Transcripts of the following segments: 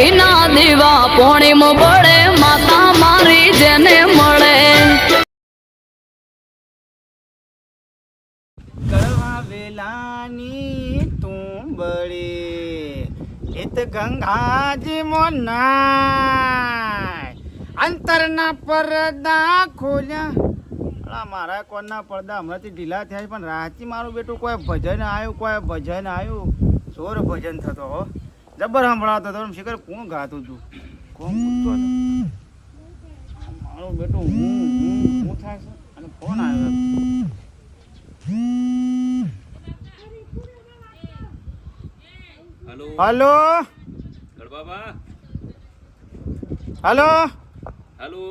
ઘીના દીવા પોણીમ પડે, માતા મારી જેને મળે. વેલાની તું બળે હિત ગંગાજી મોના અંતરના પડદા ખોલ્યા. મારા કોણના પડદા હમણાંથી ઢીલા થયા પણ રાચી મારું બેટું કોઈ ભજન આવ્યું કોઈ ભજન આવ્યું જોર ભજન થતો, હો. જબર સંભળાતો હતો શિખર કોણ ગાતું હતું કોણ પૂછતો હતો? બેટો બેટું હું હું હું થાય છે? અને ફોન આવ્યો હલો? હલો? ગડબાબા હલો? હલો?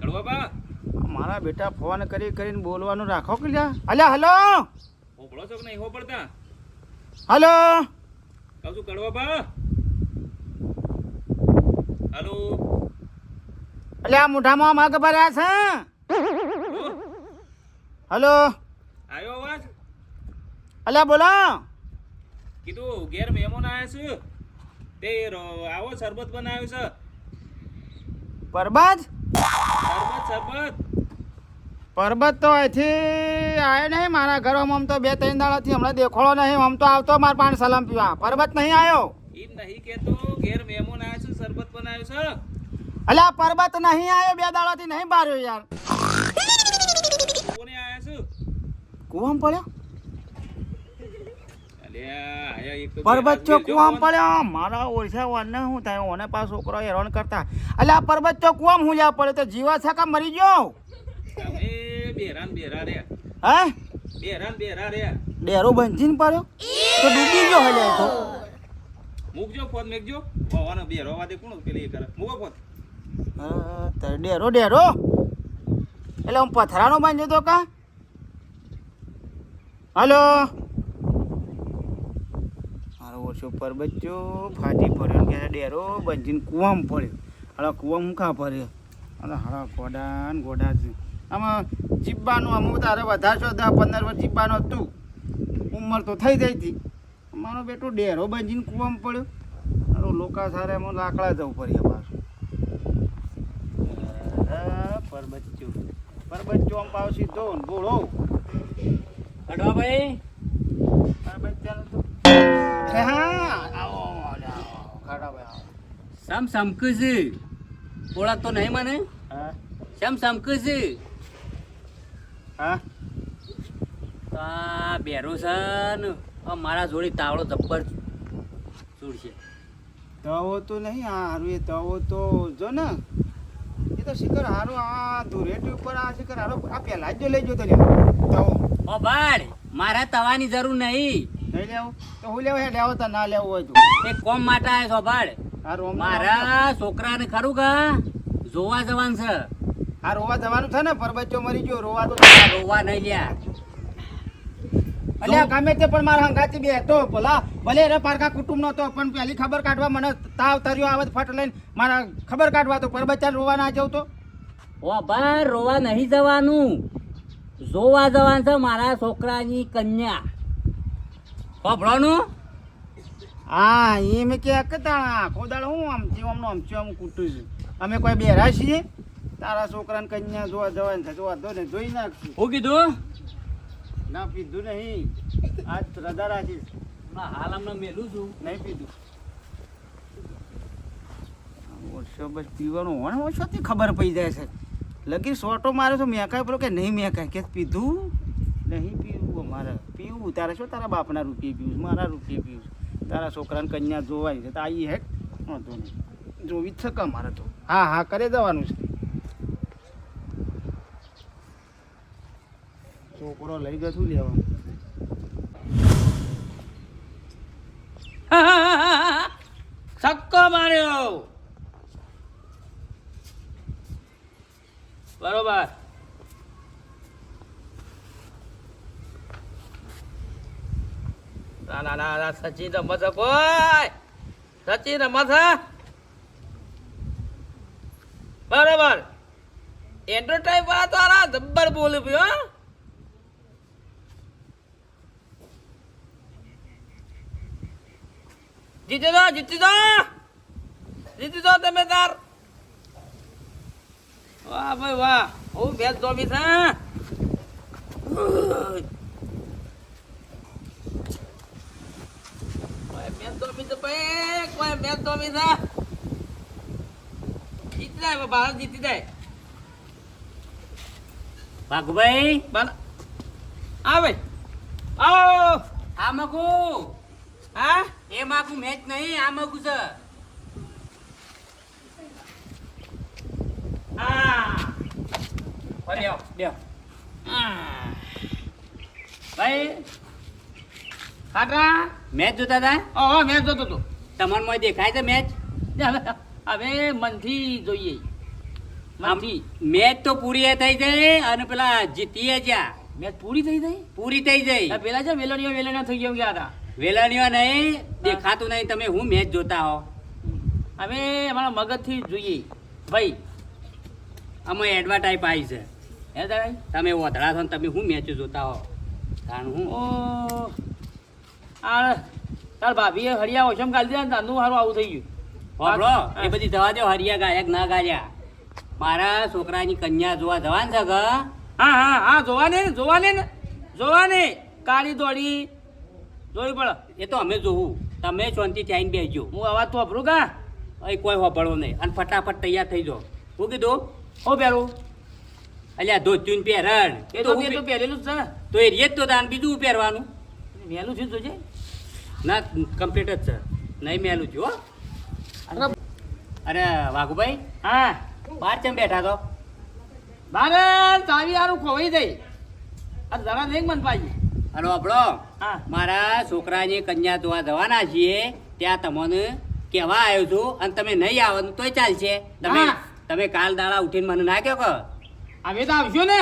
ગડબાબા મારા બેટા ફોન કરી કરીને બોલવાનું રાખો કે લ્યા? અલ્યા હલો? હોપળો છો કે નહીં? હોપડતા હલો? કહું છું ગડબાબા હલો. અલ્યા મોઢામાં માગ ભર્યા છે હલો. આવ્યો અવાજ? અલ્યા બોલો. કીધું ઘેર મહેમાન આવ્યા છે. તે આવો શરબત બનાવ્યું છે. પરબત? શરબત શરબત. પરબત તો અહીંથી આવ્યો નહીં મારા ઘરમાં આમ તો બે ત્રણ દાડાથી હમણાં દેખોળો નહીં આમ તો આવતો માર પાણી સલામ પીવા. પરબત નહીં આવ્યો એમ નહીં કેતો ઘેર મહેમાન આવ્યા છે શરબત બનાવ્યું છે. અલ્યા પરબત નહીં આવ્યો બે દાડાથી નહીં બાર્યો યાર. કોને આવ્યા છે? કુવામાં પડ્યો? પરબત કુવામ પડ્યો? મારા વાને શું થાય? ઓને પાસ છોકરો હેરાન કરતા. અલ્યા પરબત ચો કુવામ હું લ્યા પડે તો જીવા છે મરી ગયો? બેરાન બેરા રે. હે? બેરાન બેરા રે. ડેરો બંધીને પડ્યો? તો ડૂબી ગયો હલે તો. મૂકજો ફોન મેકજો. પવાનો બેરો વાદે કોણ પેલી કરે? મૂકો ફોન. હા, તો ડેરો ડેરો. એટલે હું પથરાનો બાંધ્યો તો કા? હલો? મારો ઓછો પર ચો ફાટી પડ્યો ને કે ડેરો બંધીને કૂવામાં પડ્યો. હાલા કૂવામાં હું કા પડ્યો? અને હાલા ગોડા ને ગોડા છે. આમાં જીબ્બાનું અમુક તારે વધારશો દસ પંદર વર્ષ જીબ્બાનું હતું. ઉંમર તો થઈ જાય હતી. મારો બેટો ડેરો બંધીને કૂવામાં પડ્યો. મારો લોકા સારે એમાં લાકડા જવું પડ્યા પાછું પરબચ્ચો પરબચ્ચો આમ પાવ સીધો ને બોળો ભાઈ? પરબચ્ચાનો તો હા આવો આવો, ખાડા ભાઈ આવો. સમ સમકુ છે ઓળખતો નહીં મને? હા. સામ સમકુ છે હા? તો આ બેરો છે ને મારા જોડી તાવડો જબ્બર છે તવો તો નહીં હારું એ તવો તો જો ને એ તો શિખર હારું આ ધુરેટ ઉપર આ શિખર હારું આ પહેલા જ જો લઈ જતો તવો ઓ બાળ મારે તવાની જરૂર નહીં. નહીં લેવું. તો હું લેવું હે? લેવો તો ના લેવું હોય તો. એ કોમ માટે આવ્યો છો બાળ મારા છોકરાને ખરું કા? જોવા જવાનું છે. આ રોવા જવાનું છે ને પરબચ્ચો મરી ગયો રોવા તો રોવા નહીં લ્યા. અલ્યા ગમે તે પણ મારા હંગાતી બે હતો ભલા ભલે રે પારકા કુટુંબ નતો પણ પહેલી ખબર કાઢવા મને તાવ તર્યો આવે ફટ લઈને મારા ખબર કાઢવા તો પરબચ્ચા રોવા ના જવું તો. ઓ બા રોવા નહીં જવાનું. જોવા જવાનું છે મારા છોકરાની કન્યા. સાંભળવાનું? હા એમ કે કતાણા દાડો હું આમ જીવમનો આમ ચમ કૂટું છું. અમે કોઈ બેરા છીએ? તારા છોકરાને કન્યા જોવા જવાનું જોવા દો ને જોઈ નાખશું. હું કીધું? ના પીધું નહીં. આજ રજા રાખીશ. ના, હાલ હમણાં મેલું છું. નહીં પીધું. ઓછો બસ પીવાનું હોય ઓછોથી ખબર પડી જાય છે. લગી શોટો મારે તો મેકાય પેલો કે નહીં મેકાય? કે પીધું? નહીં પીવું અમારે. પીવું. તારે શું તારા બાપના રૂપિયે પીવું મારા રૂપિયે પીવું તારા છોકરાને કન્યા જોવાય છે. તો આવી હેક વાંધો નહીં. જોવી જ છે કે અમારે તો. હા હા કરે જવાનું છે. છોકરો લઈ ગયો શું લેવા? બરોબર. ના ના ના સચિન છે કોઈ. સચિન રમત બરોબર. એન્ડ્રો ટાઈપ વાળા તો આરા જબ્બર બોલું ભાઈ હો. જીતી દો જીતી દો જીતી દો તમે તાર. વાહ ભાઈ વાહ હું? ભેજ જોમી છે. જીતી જાય ભારત જીતી જાય. ભાગુભાઈ આવે આવો. આ મગુ હા? એ માગુ મેચ નહીં આ મગુ છે. ભાઈ ખાટરા મેચ જોતા હતા? ઓહો મેચ જોતો હતો. તમને મોય દેખાય છે મેચ? હવે મનથી જોઈએ. મનથી. મેચ તો પૂરી થઈ જાય અને પેલા જીતીએ જ્યાં. મેચ પૂરી થઈ ગઈ? પૂરી થઈ જાય પેલા છે વેલણીઓ વેલણીઓ થઈ ગયો ગયા હતા. વેલણીઓ નહીં દેખાતું નહીં તમે હું મેચ જોતા હો? હવે અમારા મગજથી જોઈએ. ભાઈ. અમે એડવર્ટાઈઝ આવી છે. હે તારે? તમે વધડા છો ને તમે હું મેચ જોતા હો? કારણ હું? ઓ. આ તાર ભાભીએ હરિયા ઓછમ ગાલી દીધા તાનું સારું આવું થઈ ગયું. હોભળો એ બધી જવા દો હરિયા ગાયક ના ગાયા. મારા છોકરાની કન્યા જોવા જવાન છે ગ હા હા હા જોવાને ને જોવા ને જોવા ને કાળી દોડી જોઈ પડે એ તો અમે જોવું. તમે શાંતિથી આવીને બેસજો. હું અવાજ તો વાપરું કા અહીં કોઈ હોભળો નહીં. અને ફટાફટ તૈયાર થઈ જાઓ. હું કીધું હો પહેરું? અલ્યા ધોત્યું પહેરણ. એ તો તે તો પહેરેલું જ છે તો એ રેત તો દાન બીજું પહેરવાનું? મેલું છે. જોજે ના કમ્પ્લીટ જ છે. નહીં મેલું છું હો. અરે વાઘુભાઈ હા. બહાર ચમ બેઠા તો બારે ચાવી હારું ખોવાઈ જઈ આ જરા નહીં મન પાજી હલો આપણો મારા છોકરાની કન્યા જોવા જવાના છીએ. ત્યાં તમને કહેવા આવ્યો છું અને તમે નહીં આવવાનું તોય ચાલશે. તમે તમે કાલ દાડા ઉઠીને મને ના કહો કે? હવે તો આવશો ને?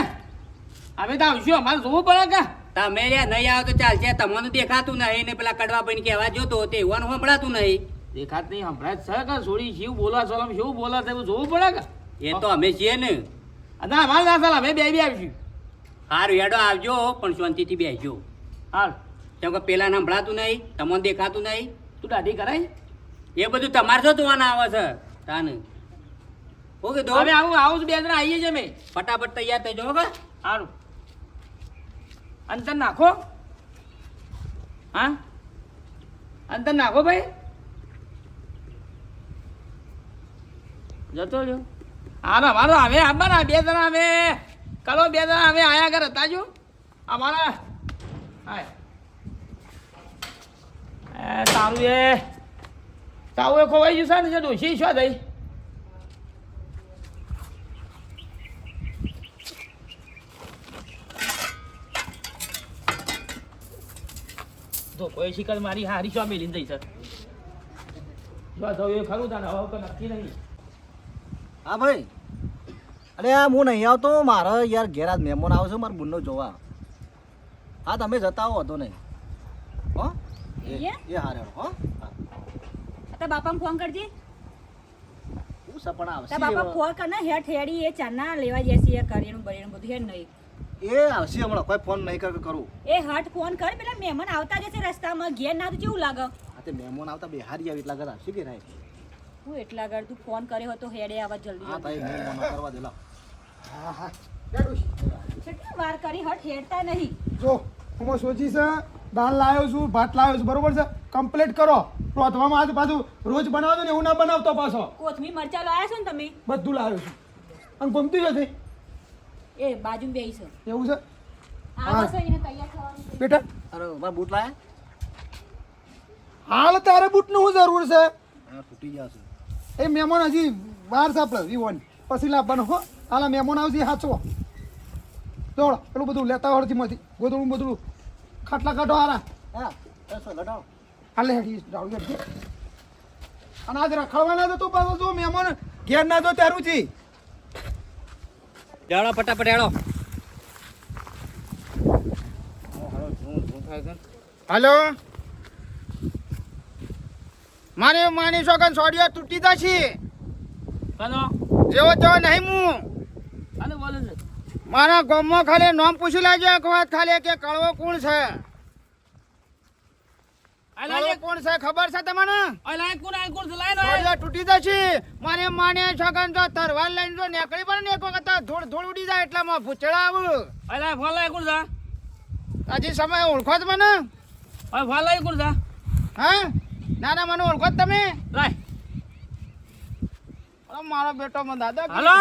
હવે તો આવશો અમારે જોવું પડે કે? તમે લ્યા નહીં આવો તો ચાલશે. તમને દેખાતું નહીં ને પેલા કડવા ભાઈ કહેવા જોતો તે એવું સંભળાતું નહીં. દેખાત નહીં સંભળાય છે કે છોડી શિવ બોલા સોલમ શિવ બોલા તે જોવું પડે કે? એ તો અમે છીએ ને. ના અમારે ના ચાલ અમે બે બી આવીશું સારું હેડો આવજો પણ શાંતિથી બેસજો. હાલ. કેમ કે પેલા સંભળાતું નહીં તમને દેખાતું નહીં. તું દાઢી કરાય. એ બધું તમારે શું જોવાના આવે છે તાને. તો હવે આવું આવું બે જણા આવીએ છે અમે. ફટાફટ તૈયાર થઈ જાઓ કે? સારું અંતર નાખો. હા? અંતર નાખો ભાઈ. જતો રહ્યો. હાલો મારો હવે આબાના બે જણા હવે. કરો, બે જણા હવે આયા કર હતા જો. અમારા હાય. તારું એ. તાવું એ ખોવાઈ છે ને છે ડોશી શું થઈ તો કોઈ શિકાર મારી હારી શું મેલીને જઈ છે જો એ ખરું તાને, હવે તો નક્કી નહીં. હા ભાઈ. અરે હું નહીં આવતો મારે યાર ઘેર આજ મહેમાન આવે છે મારા બુનનો જોવા. હા તમે જતા હો હતો નહીં. હો? એ હારે હો હા. તારા બાપાને ફોન કરજે. હું સપના આવશે તારા બાપા ફોન કર ને હેઠ હેડી એ ચાના લેવા જશે એ કરીનું બરીનું બધું હેડ નહીં? એ આવશે હમણાં કોઈ ફોન નહીં કર કરું. એ હાટ ફોન કર પેલા મહેમાન આવતા જશે રસ્તામાં ઘેર ના તો કેવું લાગે? આ તે મહેમાન આવતા બિહારી આવી એટલા ઘર આવશે કે નહીં હું એટલા આગળ તું ફોન કર્યો હતો હેડે આવા જલ્દી હા ભાઈ તારી મહેમાન કરવા દેલા કેટલી વાર કરી હટ હેડતા નહીં. જો હું સોચી છે દાળ લાવ્યો છું ભાત લાવ્યો છું બરોબર છે? કમ્પ્લીટ કરો. રોધવામાં આજ પાછું રોજ બનાવતો ને એવું ના બનાવતો પાછો. કોથમી મરચા લાવ્યા છો ને તમે? બધું લાવ્યો છું. અને ગમતી નથી. એ બાજુ બેહી છે. એવું છે? આવો બસ એને તૈયાર થવાનું છે. બેટા. અરે મારા બૂટ લાયા? હાલ તારે બૂટનું શું જરૂર છે? હા તૂટી ગયા છે. એ મહેમાન હજી વાર છે આપણે વિવોન પછી લાવવાનો હો. આલા મહેમાન આવશે સાચો દોડ પેલું બધું લેતા હોડથી માંથી ગોદડું બધું. ખાટલા કાઢો આરા હા બસ હાલે હેડી હેડી અને આજ રખડવાના તો તું પાછો જો મહેમાન ઘેર ના જો ત્યારું છી. જાડો ફટાફટ હેડો હલો. મારી માની છોકન સોડિયો તૂટી જશે કનો? જેવો તેવો નહીં હું. અને બોલે છે? મારા ગામમાં ખાલી નામ પૂછી લેજો એક વાત ખાલી કે કળવો કોણ છે? આ લાય કોણ છે ખબર છે તમને? આ લાય કોણ આ કોણ લાય સોડિયો તૂટી જશે મારે માને છગન તો તરવાર લઈને જો નીકળી પડે એક વખત ધૂળ ધૂળ ઉડી જાય એટલામાં ભૂચડા આવું. અલા ફોન લાવી કોણ છે. હજી સમય ઓળખો જ મને. ફોન લાવી કોણ છે. હા? ના ના મને ઓળખો તમે. લાય મારો બેટો મને દાદા હલો?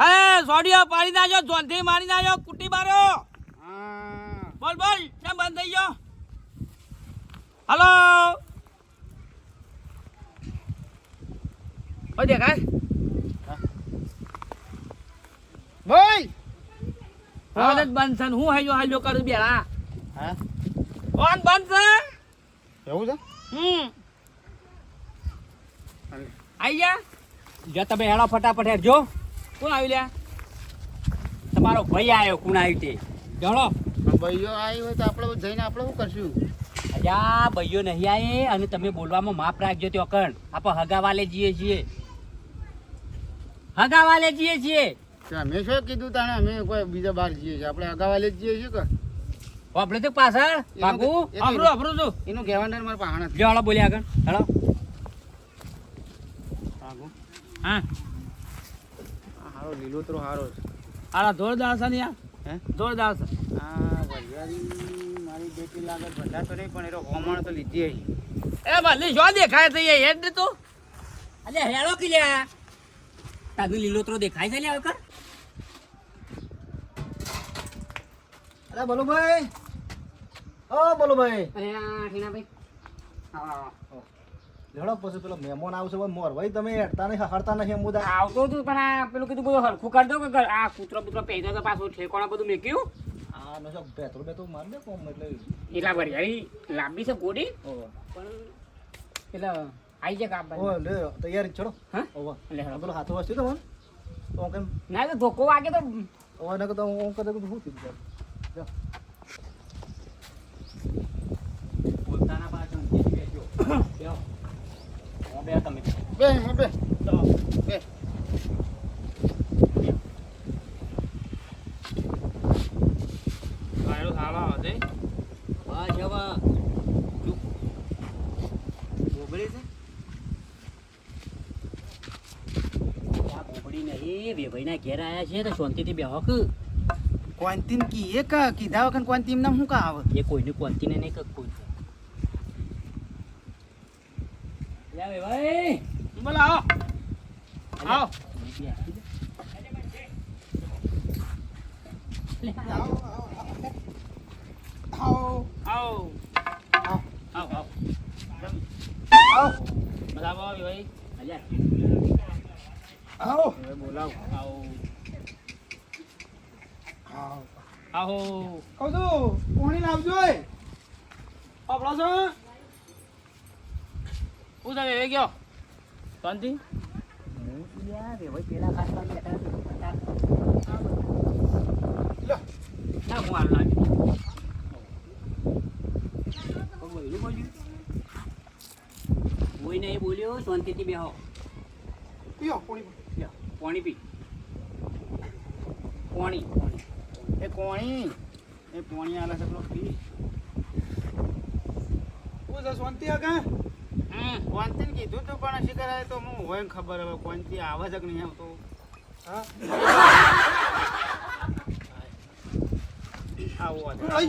હે સોડિયો પાડી નાખ્યો જોનથી મારી નાખ્યો કુટી મારો. બોલ બોલ કેમ બંધ થઈ ગયો? હલો? ઓ દેખાય. ભાઈ બંધ છે હું હાલ્યો હાલ્યો કરું બેલા હા. કોણ બંધ છે એવું છે? હમ. આઈ જા. જો તમે હેડો ફટાફટ હેડજો કોણ આવી લ્યા? તમારો ભાઈ આવ્યો કોણ આવ્યું તે. જણો. ભાઈઓ આવી હોય તો આપણે જઈને આપણે શું કરશું? અજા ભાઈઓ નહીં આવે અને તમે બોલવામાં માફ રાખજો તે અકણ આપણે હગાવાલે જઈએ છીએ હગાવાલે જઈએ છીએ તો અમે શું કીધું તાણે? અમે કોઈ બીજા બહાર જઈએ છીએ. આપણે હગા વાલે જઈએ છીએ કે? આપણે તો પાછળ? તો અબરું અબરું છું. એનું કહેવાનું મારે પાહણ નથી જો હાલો બોલ્યા આગળ. હાલો. ભાગો. હા. હારો લીલોતરો હારો છે. આલા જોરદાર છે ને યાર? હે? જોરદાર છે. આ વરિયાળી મારી બેટી લાગે બધા તો નહીં પણ એ તો હોમણ તો લીધી એ ભલે જો દેખાય છે એ હેડ દે અલે હેડો કે લ્યા લીલોતરો દેખાય છે લ્યા અકણ અરે બોલો ભાઈ ઓ બોલો ભાઈ અરે આ હા. લેડો પછી પેલો મહેમાન આવશે ભાઈ મોર. ભાઈ તમે હેડતા નહીં હડતા નહીં એમ બધા. આવતો હતું પણ આ પેલું કીધું બધું હરખું કરી દો કે આ કૂતરો પુત્રો પહેર્યો તો પાછું ઠેકોણા બધું મેક્યું? આ નશો બેતરો બેતો માર દે કોમ એટલે. એટલા વરિયાળી લાંબી છે ગોડી. ઓ. પણ એટલે આઈ જાય કામ ઓ લે તૈયારી છોડો. હા? ઓવા એટલે. પેલો હાથો વસ્તી તો મને. ના તો ધોકો વાગે તો ઓવા ના તો હું કદે કદું હું થયું નહીં વેભાઈના ઘેર આયા છે તો શાંતિથી બેહો કે. ક્વોન્ટીન કી એક કીધા વખત ક્વોન્ટીન નામ શું કા આવે એ કોઈને કોનતીને નહીં કે કોઈ લે વેભાઈ બોલો આવો આવો આવો આવો આવો આવો બધા આવો ભાઈ અલ્યા આવો હવે બોલાવ આવો આવો કહું છું પાણી લાવજો આપણો છો? હું તમે એ ગયો? શાંતિ? બોલ્યો શાંતિથી બેહો. પાણી પી. પાણી. એ કોણી. એ કોણી આલે છે પેલો પી. હું છે શાંતિ આગા હમ ને કીધું તું પણ શી કરાય તો હું હોય ને ખબર હવે ક્વોન્ટી આવે છે કે નહીં આવતો. હા? આવો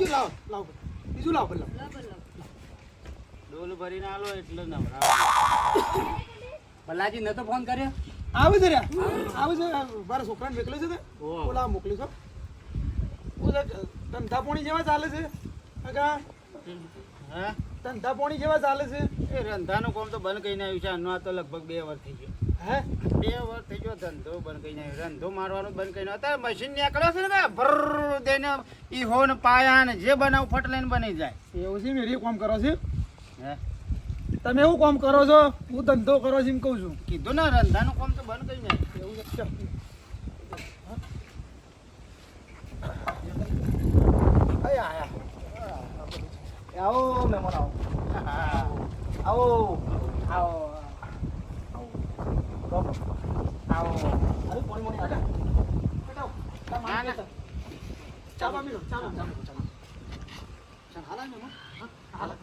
લાવ? લાવો બીજું લાવો લાવ ડોલ ભરીને આલો એટલે નવરા ભલાજી નતો ફોન કર્યો? આવે છે રે? આવે છે મારા છોકરાને મોકલ્યો છે ઓલા. મોકલી છે. ધંધા પોણી જેવા ચાલે છે? આગા હે? ધંધા પોણી જેવા ચાલે છે? એ રંધાનું કામ તો બંધ કરીને આવ્યું છે. આનો આ તો લગભગ બે વર્ષ થઈ ગયો. હે? બે વર્ષ થઈ ગયો ધંધો બંધ કરીને આવ્યો. રંધો મારવાનું બંધ કરીને અત્યારે મશીન નીકળ્યો છે ને ભર દઈને ઈ હો ને પાયા ને જે બનાવ ફટ લઈને બની જાય. એવું છે મેરી કામ કરો છે? હે? તમે એવું કામ કરો છો? હું ધંધો કરો છો એમ કહું છું. કીધું ને રંધાનું કામ તો બંધ કરીને એવું છે આયા આવો મહેમાન આવો. આવો. આવો. આવો. અરે પોણી મોણી આજા? બેટા ના. હાલા મહેમાન. હા હાલા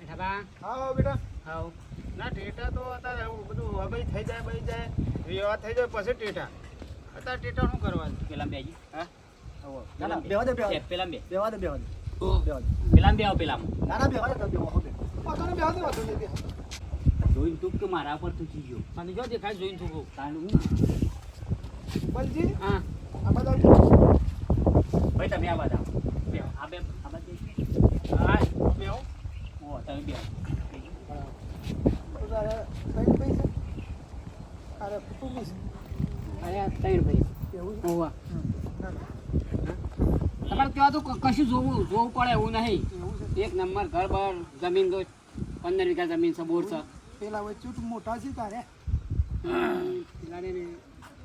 બેટા હા બેટા. હા ના ડેટા તો અત્યારે બધું હવે થઈ જાય બઈ જાય. વિવાહ થઈ જાય પછી ટેટા. અત્યારે ટેટા શું કરવાનું પેલા બે જી. હા? બેવા દે બેવા બે, દે પેલા બે. બેવા દે બેવા દે. બેવા પેલા બે આવો પેલા ના ના બેવા દે તમે બેવા દે વાંધો નહીં દે વાંધો નહીં બેહવા. જોઈને તું કે મારા પર તું ગયો? અને જો દેખાય જોઈને તું કહું. તાનું બલજી? હા. આ બધા ભાઈ તમે આ બધા. આવો. બે. આ બે આ હા બે આવો. ઓ તમે બે આવો. અરે કુટુંબી છે. ત્રણ ભાઈ? ઓવા ના ના તમારે ત્યાં તો કશું જોવું જોવું પડે એવું નહીં. એક નંબર ઘર બર જમીન તો પંદર વીઘા જમીન છે બોર છે. પેલા વચ્ચે મોટા છે તારે.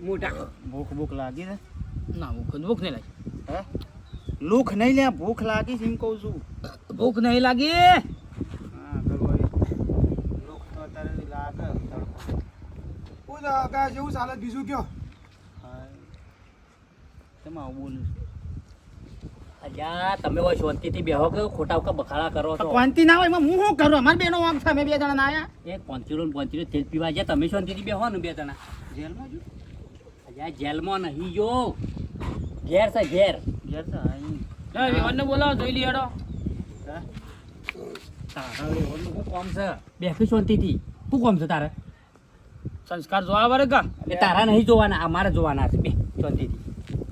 મોટા. ભૂખ ભૂખ લાગી ને ના ભૂખ ભૂખ નહીં લાગી. હે? લુખ નહીં લે ભૂખ લાગી છે એમ કહું છું. ભૂખ નહીં લાગી હા ખબર લુખ તો અત્યારે લાગે તડકો. હું જેવું ચાલે? બીજું કયો? તેમાં આવું બોલું અલ્યા તમે હોય શાંતિથી બેહો કે ખોટા બખાડા કરો છો? કોંતી ના હોય એમાં હું શું કરું? અમારે બેનો બે જણા ના આયા. એક પોંચીરો ને તેલ પીવા જાય તમે શાંતિથી બેહો ને બે જણા. જેલમાં જો. અલ્યા જેલમાં નહીં જો. ઘેર છે ઘેર. ઘેર છે વિવાનને બોલાવો જોઈ હા. તારા વેવણનું શું કામ છે? બેસી શાંતિથી? શું કામ છે તારે? સંસ્કાર જોવા વરે કા એ તારા નહીં જોવાના અમારે જોવાના છે. બે ચોથી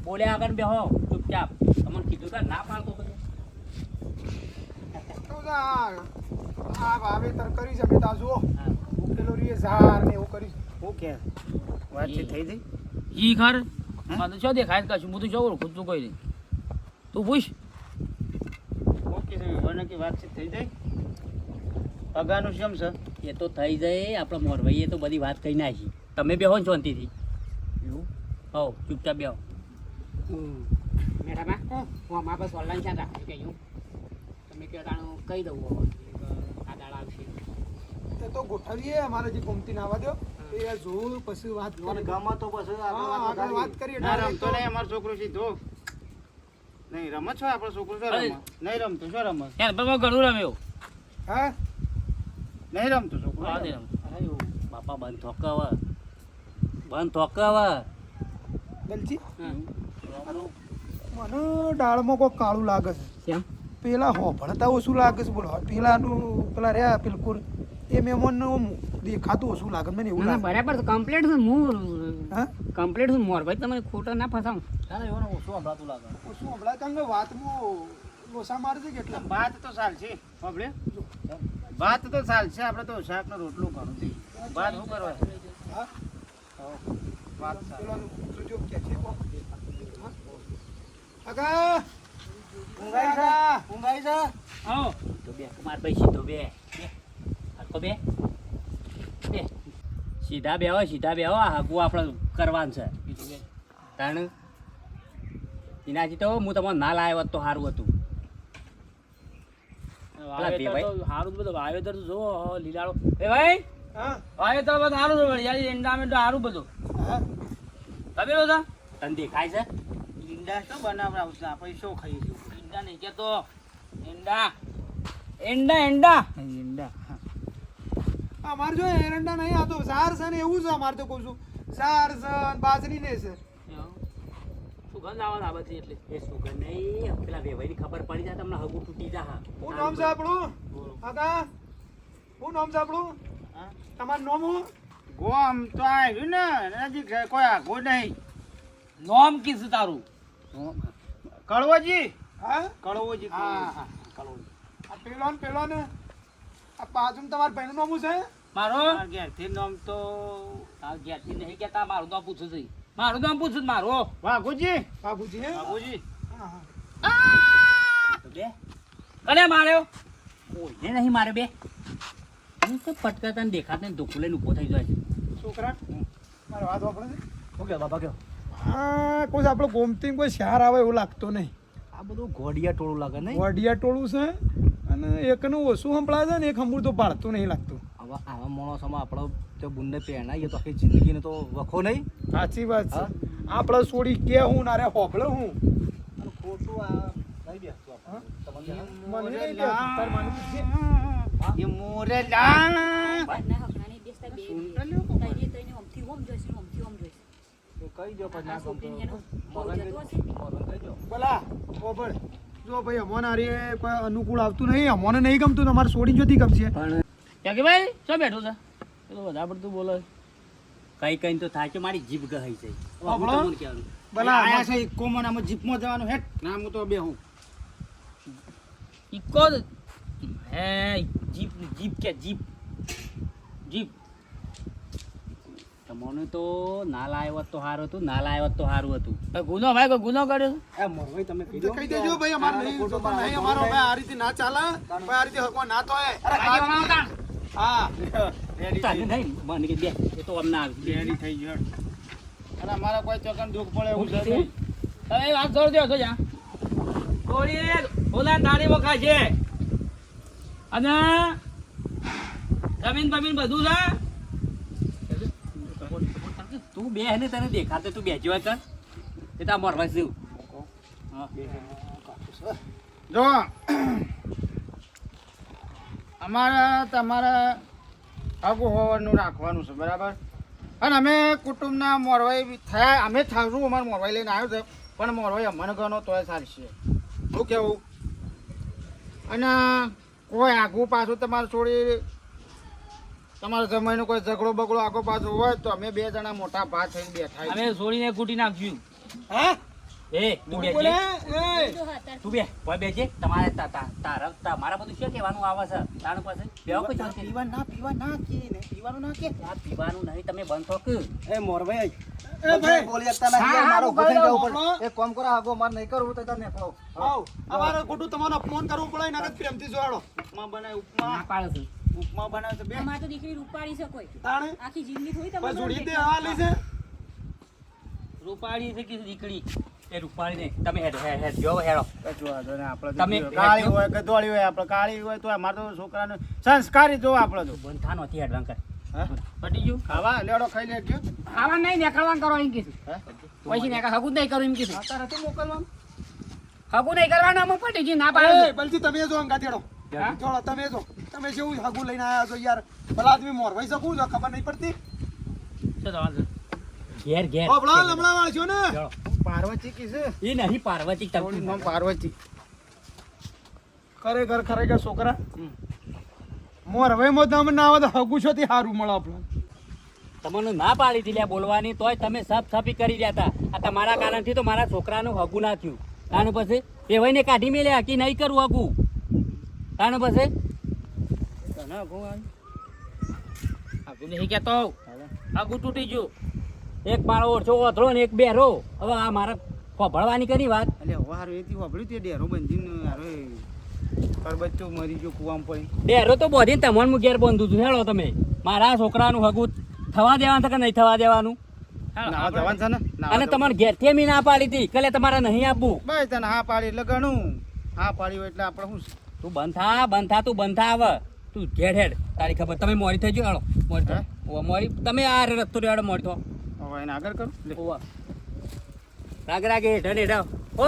બોલે આગળ બે હો ચૂપચાપ. તમને કીધું કે ના પાડતો તો આ આ વાવેતર કરી છે બેટા જુઓ. ઉકેલો રીએ ઝાર ને એવું કરી હું કે? વાતચીત થઈ જઈ ઈ ખર મને તો શું દેખાય? કશું હું તો શું ઓળખું જ તું કોઈ નહીં. તું પૂછ. ઓકે છે વિવાને કે વાતચીત થઈ જાય? પગાનું શું છે? એ તો થઈ જાય આપણા મોરભાઈએ તો બધી વાત કહી નાખી. તમે બેહો ને શાંતિથી. એવું? હો ચૂપચાપ બેહો. મેઠામાં હું? અમારા પાસે ઓનલાઈન છે તા કહ્યું તમે કહો તાણું કહી દઉં હવે આ દાડા આવશે. તે તો ગોઠવીએ અમારે જે ગમતી નાવા દો. એ જોઉં પછી વાત તો પછી આગળ વાત કરીએ. કરીએ ના રમતો નહીં અમારો છોકરો સીધો નહીં રમત છો આપણો છોકરો શું અરે. નહીં રમતો શું રમત યાર ઘણું રમ્યો. હા? નહીં રમતો છોકરો હા નહીં રમતો અરે ઓ, બાપા બંધ થોકાવા બંધ થોકાવા બલજી? હા. મને ડાળમાં કોઈ કાળું લાગે છે. કેમ? પેલા હોભળતા ઓછું લાગે છે બોલો. પેલાનું પેલા રહ્યા બિલકુલ એ મહેમાનનું દેખાતું ઓછું લાગે મને એવું લાગે. બરાબર કમ્પ્લીટ છે હું હા? કમ્પ્લીટ છું મોર ભાઈ તમે ખોટો ના ફસાવ. ના ના ઓછું સંભળાતું લાગે. ઓછું હમણાં કારણ કે વાતમાં લોસા મારે છે કેટલા વાત તો સારી છે આપણે ભાત તો ચાલશે આપણે તો શાકનો રોટલો ઘણું છે. ભાત શું કરવા? સીધો બે. બે. બે. બે. સીધા બે હોય સીધા બે હોય હગું આપણે કરવાનું છે. બીજું બે તાણ? એનાથી તો હું તમને ના લાવ્યો હોત તો સારું હતું. વાવેતર તો બધું. વાવેતર તો જુઓ હવે એ ભાઈ વાવેતર બધું સારું છે યાર એન્ડામેન્ટ તો સારું બધું. તમે બધા? તને દેખાય છે? ઈંડા શું છીએ? એંડા નહીં કેતો એંડા. એંડા એંડા. ઈંડા હા. અમારે જો એરંડા નહીં આ તો ઝાર છે ને એવું છે અમારે તો કહું છું. ઝાર છે બાજરી ને છે. સુગંધ આવે આ બધી એટલે. એ સુગંધ નહીં પેલા વેવાઈની ખબર પડી જાય તમને હગું તૂટી જા હા હું નામ છે આપણું? કાકા હું નામ છે આપણું? હા? તમારું નામ હું ગોમ તો આવ્યું ને નજીક કોયા કોઈ આગો નહીં. નોમ કીધું તારું. કડવોજી હા? કડવોજી હા હા. કળવોજી. આ પેલો ને પેલો ને આ બાજુમાં તમારા ભાઈનું નામ છે? મારો? મારા ઘેરથી નામ તો ઘેરથી નહીં કેતા મારું નામ પૂછું છું મારું નામ પૂછું મારો વાઘુજી? હે? વાઘુજી. હા હા. બે. કને માર્યો? કોઈને નહીં મારે બે. હું તો પટકાતા ને દેખાતા ને દુઃખ લઈને ઊભો થઈ જાય છે છોકરા મારો વાત વાપરે ઓકે બાપા કયો? હા કોઈ આપણો ગોમતી કોઈ શહેર આવે એવું લાગતું નહીં. આ બધું ઘોડિયા ટોળું લાગે નહીં. ઘોડિયા ટોળું છે અને એકનું ઓછું સંભળાય છે ને એક હંભું તો પાડતું નહીં લાગતું. આવા આવા માણસોમાં આપણો તો બુંદે પહેણાઈએ તો આખી જિંદગીને તો વખો નહીં? સાચી વાત છે? આપણે છોડી કે હું નારે હોભળો હું. ખોટું આ નહીં બેસતું આપણે. તમને મને નહીં તાર માનું એ મોરેલા ના હકણાની તઈને ઓમથી ઓમ જોઈશ ઓમથી ઓમ જોઈશ. પછી ના ગમતો. બોલા જો ભાઈ અમોને હારી કોઈ અનુકૂળ આવતું નહીં અમોને નહીં ગમતું તમારે છોડી જોતી ગમશે. કે ભાઈ શું બેઠો છે? એ તો વધારે પડતું બોલે. કઈ કઈ તો થાય છે મારી જીભ ગહાઈ છે હું કહેવાનું. બોલા આયા છે ઇક્કો મને આમાં જીપમાં જવાનું હેટ. ના હું તો બેહું ઇકો જ- હે જીપ જીપ કે જીપ. જીપ. તમને તો ના લાવ્યો તો સારું હતું ના લાવ્યો તો સારું હતું. ગુનો ભાઈ કોઈ ગુનો કર્યો એ મોરભાઈ તમે કહી કહી દેજો ભાઈ અમાર નહીં અમારો ભાઈ આ રીતે ના ચાલે ભાઈ આ રીતે હકમાં ના તો હા. તારે નહીં મને કે બે એ તો અમને આવી. રેડી થઈ ગયો. અને અમારા કોઈ ચોકન દુઃખ પડે એવું છે. તમે વાત છોડ દો છો જા. થોડી ઓલા તાળી વખા છે. અને જમીન બમીન બધું છે? તું બે ને તને દેખાતે તું બેજી હોય એ તો મરવા જેવું. જો. અમારે તમારે આબોહવાનું હોવાનું રાખવાનું છે બરાબર? અને અમે કુટુંબના મોરવાઈ થયા અમે થારું અમારે મોરવાઈ લઈને આવ્યો છે પણ મોરવાઈ અમને ગણો તોય સારી છે. શું કેવું? અને કોઈ આગું પાછું તમારે છોડી તમારા જમાઈનો કોઈ ઝઘડો બગડો આગો પાછો હોય તો અમે બે જણા મોટા ભા થઈને બેઠા. અમે છોડીને કૂટી નાખ્યું એ તું તું બે બેજે તમારે તા- તા- તારા તમારા બધું શું કહેવાનું આવે છે. તારું પાસે બેહો કોઈ ચાલશે. પીવા ના પીવા ના કે ને પીવાનું ના કે. આ પીવાનું નહીં તમે બંધ થો કે. એ મોરભાઈ. એ ભાઈ. બોલી શકતા નથી મારો હા, ઊભો થઈને બોલો, જવું બોલો. પડે એક કામ કરો આગો મારે નહીં કરવું તો તને કહો આવ અમારે ખોટું તમારું અપમાન કરવું પડે એના કરતા પ્રેમથી જોડો ઉપમા બનાય ઉપમા. ના પાડે છે. ઉપમા બનાવે બે. અમારે તો દીકરી રૂપાળી છે કોઈ. તાણે? આખી જિંદગી થોડી બસ જોડી દે આ લઈ છે રૂપાળી છે કે દીકરી? એ રૂપાળી ને તમે હેડ હેડ હેડ જો હેડો. નહીં, તમે કાળી હોય કે ધોળી હોય આપણે કાળી હોય તો અમારે તો છોકરાને સંસ્કારી જો આપણે તો. બંધ થા નથી હેડવાન કર. પટી ગયું. ખાવા? લેડો ખાઈ લેજો ખાવા નહીં નીકળવાનું કરો એમ કીધું. પછી નીકળ હગું નહીં કરું એમ કીધું. અત્યારે મોકલવાનું? હગું નહીં કરવાનું અમે પટી ગયું ના પાડે એ બલજી તમે જો અંગા તેડો. જોડો તમે જો. તમે જેવું હગુ લઈને આવ્યા છો યાર? ભલા આદમી મોરવાઈ શકું છો? ખબર નહીં પડતી? ઘેર ઘેર. હમણાં લમણા વાળ છો ને. પાર્વતી કી છે? એ નહીં પાર્વતી તમ નામ પાર્વતી. ખરેખર ખરેખર છોકરા મોરવાઈમાં તમે ના આવે તો હગુ છો તે સારું મળે આપણે તમને ના પાડી હતી બોલવાની તોય તમે સાફ સાફી કરી રહ્યા હતા. આ તમારા કારણથી તો મારા છોકરાનું હગું ના થયું. કારણ પછી એ ને કાઢી મેલ્યા કે નહીં કરું હગું. કારણ પછી? તને હગું આવ્યું? હગું નહીં કહેતો હગું તૂટી ગયું. એક મારો ઓછો ઓથરો ને એક બેરો હવે આ મારા ખોભળવાની કરી વાત. એટલે હવે હારું એથી વાપર્યું તે ડેરો બંધીને હારે પરબચ્ચો મરી ગયો કુવામ પડી. ડેરો તો બોધીને તમને હું ઘેર બંધું છું. હેડો તમે. મારા છોકરાનું હગું થવા દેવાનું છે કે નહીં થવા દેવાનું? નાવા જવાનું છે ને. અને તમારે ઘેરથી મી ના પાડી હતી. કલે તમારે નહીં આપવું. ભાઈ તને હા પાડી એટલે ઘણું હા પાડી હોય એટલે આપણે શું? તું બંધ થા બંધ થા તું બંધ થા આવે તું ઘેર હેડ. તારી ખબર. તમે મોડી થઈ ગયો હેડો મોડી થો. મોડી તમે આ રસ્તો રેડો મોડી થો. એને આગળ કરું. રાગ રાગે ઢને હેઠ હો.